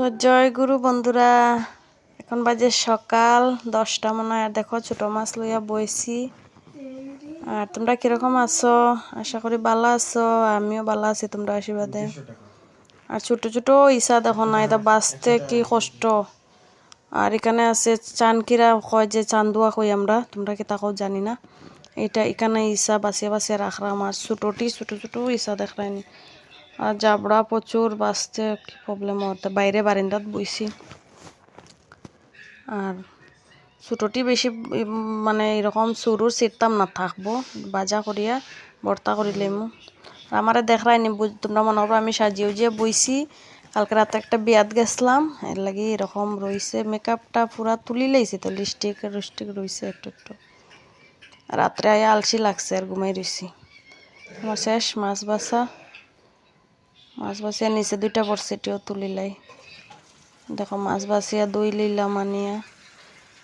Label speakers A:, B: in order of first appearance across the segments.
A: তো জয় গুরু বন্ধুরা, এখন বাজে সকাল দশটা মনে হয়। আর দেখো, ছোট মাছ লইয়া বইছি। আর তোমরা কীরকম আছো? আশা করি ভালো আছো, আমিও ভালো আছি, তোমরা আশীর্বাদে। আর ছোট ছোট ইসা দেখো না, এটা বাঁচতে কি কষ্ট? আর এখানে আছে চানকিরা, কয় যে চান্দুয়া কই আমরা, তোমরা কি তাকেও জানি না। এটা এখানে ইসা বাঁচিয়ে বাঁচিয়ে রাখলাম, আর ছোটোটি ছোটো ছোটো ইসা দেখলাইনি। আর জাবড়া প্রচুর বাঁচতে কি প্রবলেম হতে? বাইরে বারিন্দাত বইছি। আর ছোটোটি বেশি মানে এরকম সরুর সিরতাম না থাকব বাজা করিয়া ভর্তা করিলেমু আমারে দেখরাইনি বুঝ তোমরা মনে করো আমি সাজিয়ে উজিয়ে বইছি, কালকে রাতে একটা বিয়াত গেছিলাম, এর লাগি এরকম রইছে মেকআপটা পুরা তুলি লাইছে তো লিপস্টিক লিপস্টিক রইছে একটু একটু। রাত্রে আয়া আলসি লাগছে আর ঘুমাই রইছি। আমার শেষ মাছ বাসা মাছ বাসিয়া নিচে দুইটা পড়ছে এটিও তুলিলাই। দেখো মাছ বাসিয়া দই লইলাম আনিয়া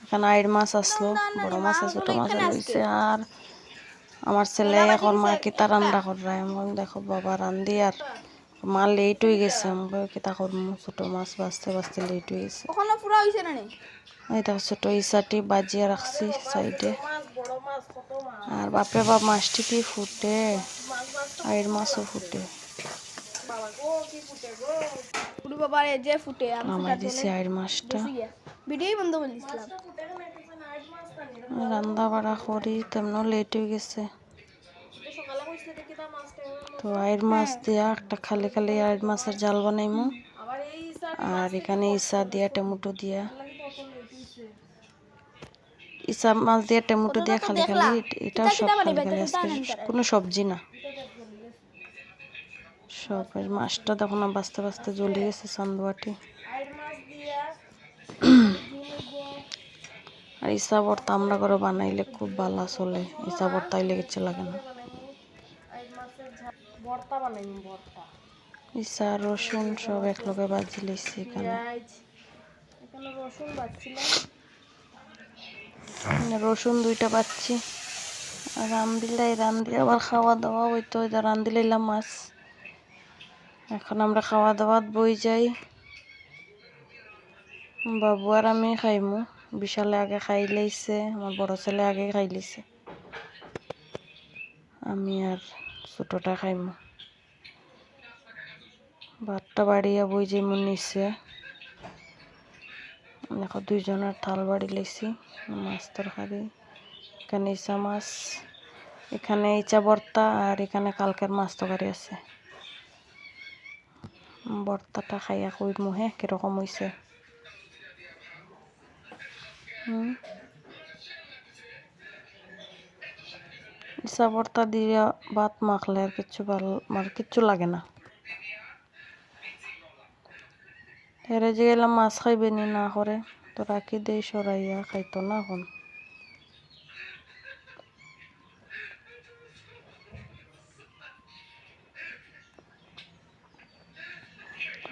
A: এখানে আইর মাছ আসলো বড় মাছ আছে ছোট মাছ লইছে আর আমার ছেলে এখন মা কিতা রান্না করে আমি দেখো বাবা রান্ধি আর মা লেট হয়ে গেছে। আমি কিতা করব ছোট মাছ বাঁচতে বাঁচতে লেট হয়ে গেছে। এই দেখো ছোট ইসাটি বাজিয়ে রাখছি সাইডে। আর বাপরে বাপ মাছটি কি ফুটে? আইর মাছও ফুটে।
B: পুরো বাবা রে যে ফুটে আমি
A: নামাই দিছি আইর মাছটা।
B: ভিডিওই বন্ধ করে দিছিলাম
A: রান্না বাড়া করি তেমনও লেট হয়ে গেছে। তো আইর মাছ দিয়া একটা খালি খালি আইর মাছের জাল বানাইমু। আর এখানে ইসা দিয়া টমেটো দিয়া। ইসা মাছ দিয়া টমেটো দিয়া খালি খালি এটাও সব খালি খালি আজকে কোনো সবজি না। এই মাছটা দেখো না, বাঁচতে বাঁচতে জ্বলে গেছে চান্দুয়াটি। আর ইসা ভর্তা আমরা করে বানাইলে খুব ভালো চলে ইসা ভর্তা হইলে কিছু লাগে না। ইসা রসুন সব একলগে বাজি লইছি এখানে।
B: রসুন
A: দুইটা পাচ্ছি আর রান্দিলাই রান্ধি আবার খাওয়া দাওয়া ওই তো রান্ধি লইলাম মাছ। এখন আমরা খাওয়া দাওয়াত বই যাই। বাবু আর আমি খাইমু। বিশালে আগে খাই লাইছে, আমার বড় ছেলে আগে খাই লাইছে। আমি আর ছোটটা খাইমু। ভাতটা বাড়িয়া বই যাই মন নিচে। দেখো দুইজনের থাল বাড়ি লাইছি, মাছ তরকারি, এখানে ইচা মাছ, এখানে ইচা ভর্তা, আর এখানে কালকের মাছ তরকারি আছে। ভর্তাটা খাইয়া কই মুহে কীরকম হইছে ইচা ভর্তা দিয়ে ভাত মাখলে আর কিচ্ছু ভালো আর কিচ্ছু লাগে না। হেরে যে গেলাম মাছ খাইবে নি না করে তো রাখি দেই সরাইয়া খাইতো না এখন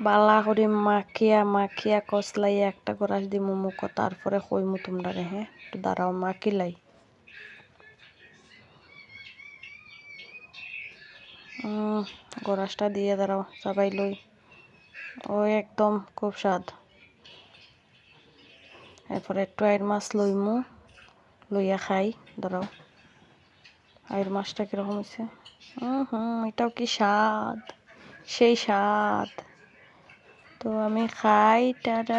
A: বালা করে মাখিয়া মাখিয়া কসলাইয়া একটা গরাস দিমু মুখ তারপরে কইমু তোমরা রে হ্যাঁ একটু দাঁড়াও, মাখিলাই। গরাসটা দিয়ে দাঁড়াও সবাই লই ও একদম খুব স্বাদ। এরপরে একটু আইর মাছ লইমু লইয়া খাই, দাঁড়াও। আইর মাছটা কীরকম হয়েছে হুম হুম, এটাও কি স্বাদ, সেই স্বাদ। তো আমি খাই টাটা।